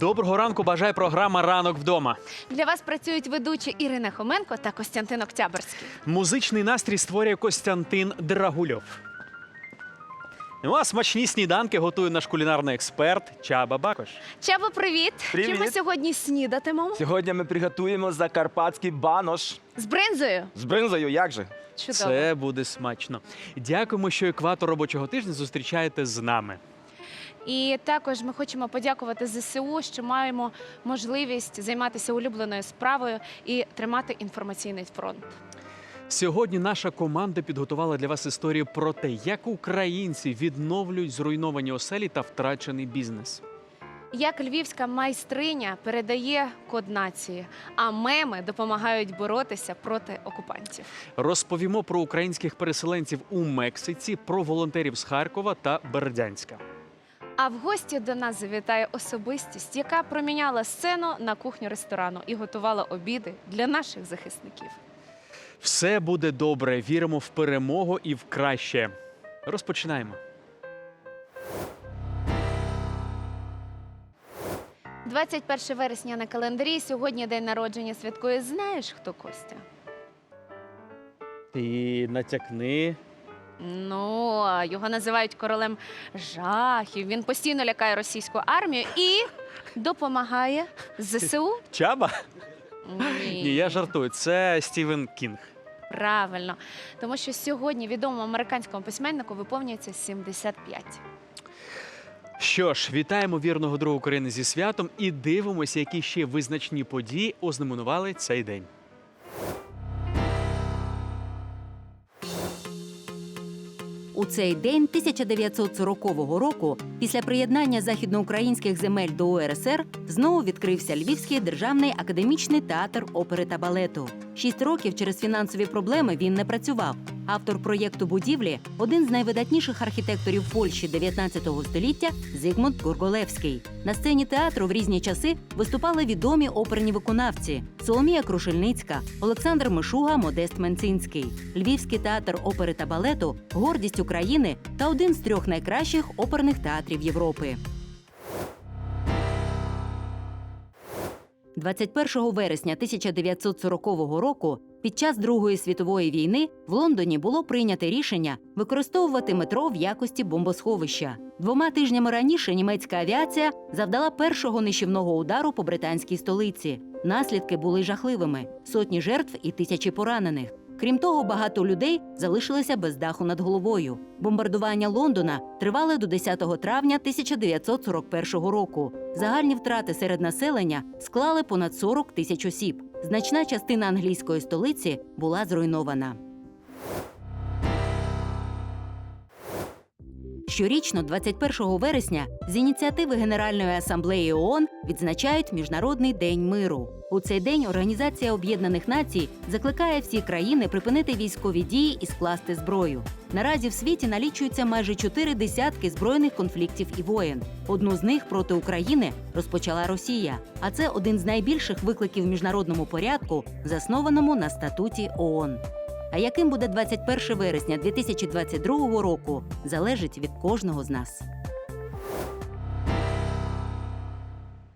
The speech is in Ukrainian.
Доброго ранку бажає програма Ранок вдома. Для вас працюють ведучі Ірина Хоменко та Костянтин Октябрьський. Музичний настрій створює Костянтин Драгульов. Ну а смачні сніданки готує наш кулінарний експерт Чаба Бакош. Чабо, привіт! Привіт. Чим ми сьогодні снідатимемо? Сьогодні ми приготуємо закарпатський банош З бринзою. з бринзою. Як же? Чудово. Це буде смачно. Дякуємо, що екватор робочого тижня зустрічаєте з нами. І також ми хочемо подякувати ЗСУ, що маємо можливість займатися улюбленою справою і тримати інформаційний фронт. Сьогодні наша команда підготувала для вас історію про те, як українці відновлюють зруйновані оселі та втрачений бізнес. Як львівська майстриня передає код нації, а меми допомагають боротися проти окупантів. Розповімо про українських переселенців у Мексиці, про волонтерів з Харкова та Бердянська. А в гості до нас завітає особистість, яка проміняла сцену на кухню ресторану і готувала обіди для наших захисників. Все буде добре. Віримо в перемогу і в краще. Розпочинаємо. 21 вересня на календарі. Сьогодні день народження святкує. Знаєш, хто Костя? Ти натякни. Ну, його називають королем жахів. Він постійно лякає російську армію і допомагає ЗСУ. Чаба? Ні, Ні, я жартую. Це Стівен Кінг. Правильно, тому що сьогодні відомому американському письменнику виповнюється 75. Що ж, вітаємо вірного друга України зі святом і дивимося, які ще визначні події ознаменували цей день. У цей день 1940 року, після приєднання західноукраїнських земель до УРСР, знову відкрився Львівський державний академічний театр опери та балету. Шість років через фінансові проблеми він не працював. Автор проєкту будівлі один з найвидатніших архітекторів Польщі 19 століття Зигмунд Горголевський. На сцені театру в різні часи виступали відомі оперні виконавці Соломія Крушельницька, Олександр Мишуга, Модест Менцинський. Львівський театр опери та балету гордість України та один з трьох найкращих оперних театрів Європи. 21 вересня 1940 року під час Другої світової війни в Лондоні було прийнято рішення використовувати метро в якості бомбосховища. Двома тижнями раніше німецька авіація завдала першого нищівного удару по британській столиці. Наслідки були жахливими: сотні жертв і тисячі поранених. Крім того, багато людей залишилися без даху над головою. Бомбардування Лондона тривали до 10 травня 1941 року. Загальні втрати серед населення склали понад 40 тисяч осіб. Значна частина англійської столиці була зруйнована. Щорічно, 21 вересня, з ініціативи Генеральної асамблеї ООН відзначають Міжнародний день миру. У цей день Організація Об'єднаних Націй закликає всі країни припинити військові дії і скласти зброю. Наразі в світі налічується майже чотири десятки збройних конфліктів і воєн. Одну з них проти України розпочала Росія. А це один з найбільших викликів в міжнародному порядку, заснованому на статуті ООН. А яким буде 21 вересня 2022 року, залежить від кожного з нас.